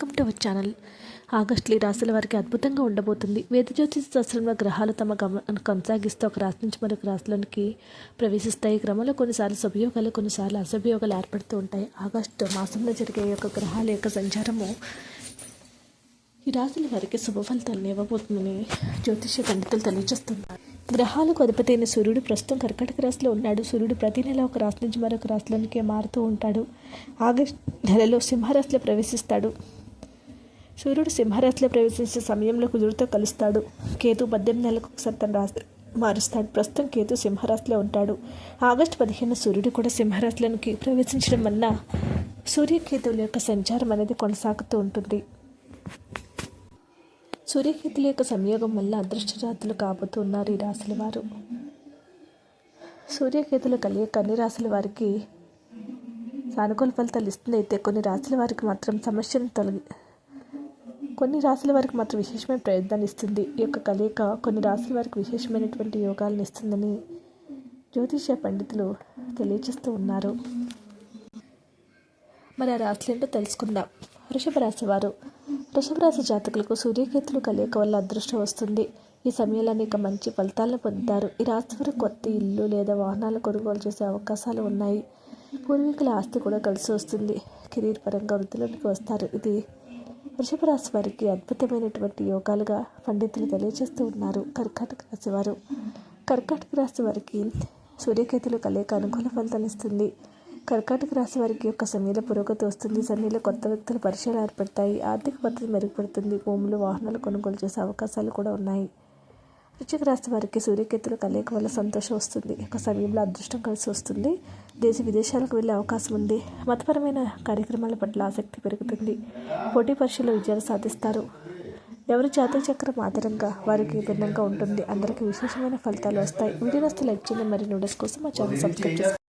To our channel. ఆగస్టులో ఈ రాశుల వారికి అద్భుతంగా ఉండబోతుంది. వేదజ్యోతి శాస్త్రంలో గ్రహాలు తమ గమనం కొనసాగిస్తూ ఒక రాశి నుంచి మరొక రాశిలోనికి ప్రవేశిస్తాయి. క్రమంలో కొన్నిసార్లు శుభయోగాలు కొన్నిసార్లు అశుభయోగాలు ఏర్పడుతూ ఉంటాయి. ఆగస్టు మాసంలో జరిగే యొక్క గ్రహాల యొక్క సంచారము ఈ రాశుల వారికి శుభ ఫలితాలను ఇవ్వబోతుందని జ్యోతిష పండితులు తెలియజేస్తున్నారు. గ్రహాలకు అధిపతి అయిన సూర్యుడు ప్రస్తుతం కర్కటక రాశిలో ఉన్నాడు. సూర్యుడు ప్రతి నెల ఒక రాశి నుంచి మరొక రాశిలోనికి మారుతూ ఉంటాడు. ఆగస్ట్ నెలలో సింహరాశిలో ప్రవేశిస్తాడు. సూర్యుడు సింహరాశిలో ప్రవేశించే సమయంలో కుదురుతో కలుస్తాడు. కేతు పద్దెనిమిది నెలలకు ఒకసారి తన రాశి మారుస్తాడు. ప్రస్తుతం కేతు సింహరాశిలో ఉంటాడు. ఆగస్టు పదిహేను సూర్యుడు కూడా సింహరాశిలోనికి ప్రవేశించడం వల్ల సూర్యకేతువుల యొక్క సంచారం అనేది కొనసాగుతూ ఉంటుంది. సూర్యకేతుల యొక్క సంయోగం వల్ల అదృష్టజాతులు కాబోతున్నారు ఈ రాశుల వారు. సూర్యకేతుల కలియక అన్ని రాశుల వారికి సానుకూల ఫలితాలు ఇస్తుంది అయితే కొన్ని రాశుల వారికి మాత్రం సమస్యను తొలగి కొన్ని రాశుల వారికి మాత్రం విశేషమైన ప్రయత్నాన్ని ఇస్తుంది. ఈ యొక్క కలయిక కొన్ని రాశుల వారికి విశేషమైనటువంటి యోగాలను ఇస్తుందని జ్యోతిష పండితులు తెలియజేస్తూ ఉన్నారు. మరి ఆ రాశులు ఏంటో తెలుసుకుందాం. వృషభ రాశి వారు. వృషభ రాశి జాతకులకు సూర్యకేతులు కలయిక వల్ల అదృష్టం వస్తుంది. ఈ సమయంలో అనేక మంచి ఫలితాలను పొందుతారు. ఈ రాశి వారు కొత్త ఇల్లు లేదా వాహనాలు కొనుగోలు చేసే అవకాశాలు ఉన్నాయి. పూర్వీకుల ఆస్తి కూడా కలిసి వస్తుంది. కెరీర్ పరంగా వృద్ధిలోనికి వస్తారు. ఇది వృషభ రాశి వారికి అద్భుతమైనటువంటి యోగాలుగా పండితులు తెలియజేస్తూ ఉన్నారు. కర్కాటక రాశి వారు. కర్కాటక రాశి వారికి సూర్యకేతులు కలయిక అనుకూల ఫలితాలు ఇస్తుంది. కర్కాటక రాశి వారికి యొక్క సమయంలో పురోగతి వస్తుంది. సమయంలో కొత్త వ్యక్తుల పరిచయాలు ఏర్పడతాయి. ఆర్థిక పద్ధతి మెరుగుపడుతుంది. భూములు వాహనాలు కొనుగోలు చేసే అవకాశాలు కూడా ఉన్నాయి. వృశ్చిక రాశి వారికి సూర్యకేతుల కలయిక వల్ల సంతోషం వస్తుంది. ఒక సమయంలో అదృష్టం కలిసి వస్తుంది. దేశ విదేశాలకు వెళ్ళే అవకాశం ఉంది. మతపరమైన కార్యక్రమాల పట్ల ఆసక్తి పెరుగుతుంది. పోటీ పరీక్షలో విజయాలు సాధిస్తారు. ఎవరి జాతీయ చక్రం ఆధారంగా వారికి భిన్నంగా ఉంటుంది. అందరికీ విశేషమైన ఫలితాలు వస్తాయి. వీడియో వస్తే లైక్ చేయండి. మరియు నూడిల్స్ కోసం మా ఛానల్ సబ్స్క్రైబ్ చేసుకోండి.